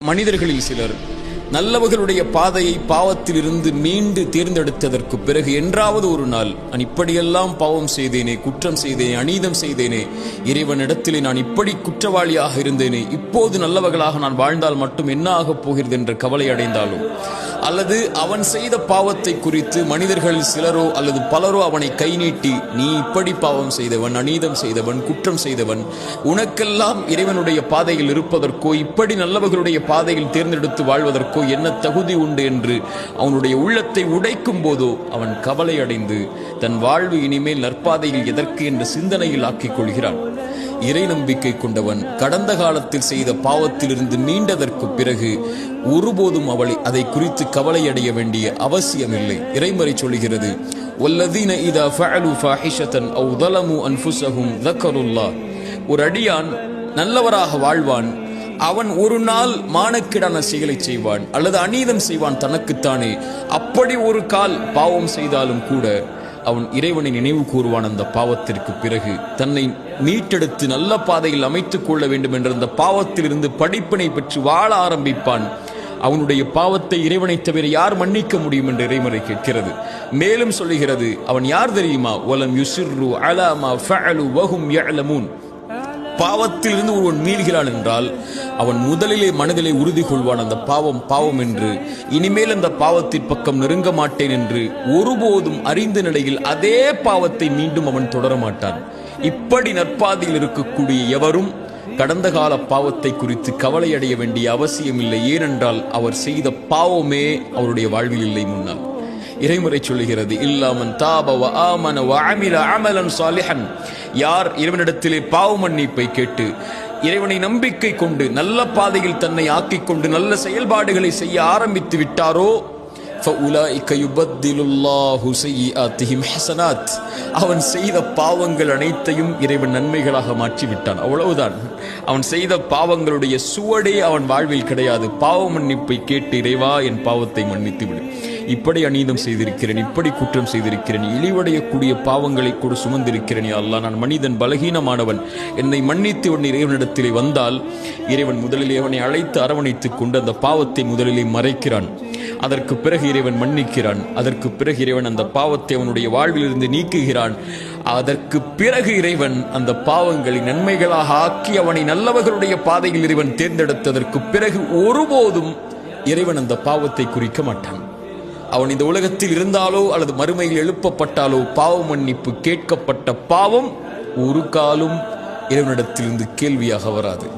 மனிதர்களில் சிலர் நல்லவர்களுடைய பாதையை பாவத்திலிருந்து மீண்டு தேர்ந்தெடுத்ததற்கு பிறகு என்றாவது ஒரு நாள் நான் இப்படியெல்லாம் பாவம் செய்தேனே குற்றம் செய்தேனே அநீதம் செய்தேனே இறைவனிடத்திலே நான் இப்படி குற்றவாளியாக இருந்தேனே இப்போது நல்லவர்களாக நான் வாழ்ந்தால் மட்டும் என்ன ஆகப் போகிறது? என்ற கவலை அடைந்தாலும் அல்லது அவன் செய்த பாவத்தை குறித்து மனிதர்கள் சிலரோ அல்லது பலரோ அவனை கை நீட்டி நீ இப்படி பாவம் செய்தவன் அநீதம் செய்தவன் குற்றம் செய்தவன் உனக்கெல்லாம் இறைவனுடைய பாதையில் இருப்பதற்கோ இப்படி நல்லவர்களுடைய பாதையில் தேர்ந்தெடுத்து வாழ்வதற்கோ என்ன தகுதி உண்டு? என்று அவனுடைய உள்ளத்தை உடைக்கும் போதோ அவன் கவலை அடைந்து தன் வாழ்வு இனிமேல் நற்பாதையில் எதற்கு என்ற சிந்தனையில் ஆக்கிக் கொள்கிறான். இறை நம்பிக்கை கொண்டவன் கடந்த காலத்தில் செய்த பாவத்திலிருந்து மீண்டதற்கு பிறகு ஒருபோதும் அவளை அதை குறித்து கவலை அடைய வேண்டிய அவசியமில்லை இறைமறை சொல்கிறது والذين إذا فعلوا فاحشة أو ظلموا أنفسهم ذكروا الله ஒரு அடியான் நல்லவராக வாழ்வான் அவன் ஒரு நாள் மானக்கிடான செயலை செய்வான் அல்லது அநீதம் செய்வான் தனக்குத்தானே அப்படி ஒரு கால் பாவம் செய்தாலும் கூட அவன் இறைவனை நினைவு கூறுவான் அந்த பாவத்திற்கு பிறகு. தன்னை மீட்டெடுத்து நல்ல பாதையில் அமைத்துக் கொள்ள வேண்டும் என்ற அந்த பாவத்திலிருந்து படிப்பினை பெற்று வாழ ஆரம்பிப்பான். அவனுடைய பாவத்தை இறைவனை தவிர யார் மன்னிக்க முடியும் என்று இறைமுறை கேட்கிறது. மேலும் சொல்லுகிறது அவன் யார் தெரியுமா? ஒலம் யுசிர்ரு அலாமா ஃபஅலு வஹும் யஅலமூன். பாவத்திலிருந்து ஒருவன் மீள்கிறான் என்றால் அவன் முதலிலே மனதிலே உறுதி கொள்வான் அந்த பாவம் பாவம் என்று. இனிமேல் அந்த பாவத்தின் பக்கம் நெருங்க மாட்டேன் என்று ஒருபோதும் அறிந்த நிலையில் அதே பாவத்தை மீண்டும் அவன் தொடர மாட்டான் இப்படி நற்பாதையில் இருக்கக்கூடிய எவரும் கடந்த கால பாவத்தை குறித்து கவலை அடைய வேண்டிய அவசியமில்லை. ஏனென்றால் அவர் செய்த பாவமே அவருடைய வாழ்வில் இல்லை முன்னால். இறைமுறை சொல்லுகிறது. இல்லாமன் தாபவ ஆமன வ அமில அமலன் சாலிஹன். யார் இறைவனிடத்திலே பாவ மன்னிப்பை கேட்டு இறைவனை நம்பிக்கை கொண்டு நல்ல பாதையில் தன்னை ஆக்கிக் கொண்டு நல்ல செயல்பாடுகளை செய்ய ஆரம்பித்து விட்டாரோ? அவன் செய்த பாவங்கள் அனைத்தையும் இறைவன் நன்மைகளாக மாற்றி விட்டான் அவ்வளவுதான். அவன் செய்த பாவங்களுடைய சுவடே அவன் வாழ்வில் கிடையாது. பாவ மன்னிப்பை கேட்டு இறைவா என் பாவத்தை மன்னித்து விடு இப்படி அநீதம் செய்திருக்கிறேன் இப்படி குற்றம் செய்திருக்கிறேன் இழிவடையக்கூடிய பாவங்களை கூட சுமந்திருக்கிறேன் அல்லா அல்லாஹ். நான் மனிதன் பலகீனமானவன். என்னை மன்னித்து உன் இறைவனிடத்திலே வந்தால் இறைவன் முதலிலே அவனை அழைத்து அரவணைத்துக் கொண்டு அந்த பாவத்தை முதலிலே மறைக்கிறான். அதற்கு பிறகு இறைவன் மன்னிக்கிறான். அதற்கு பிறகு இறைவன் அந்த பாவத்தை அவனுடைய வாழ்விலிருந்து நீக்குகிறான். அதற்கு பிறகு இறைவன் அந்த பாவங்களை நன்மைகளாக ஆக்கி அவனை நல்லவர்களுடைய பாதையில் இறைவன் தேர்ந்தெடுத்ததற்கு பிறகு ஒருபோதும் இறைவன் அந்த பாவத்தை குறிக்க மாட்டான். அவன் இந்த உலகத்தில் இருந்தாலோ அல்லது மறுமையில் எழுப்பப்பட்டாலோ பாவ மன்னிப்பு கேட்கப்பட்ட பாவம் ஒரு காலும் இறைவனிடத்திலிருந்து கேள்வியாக வராது.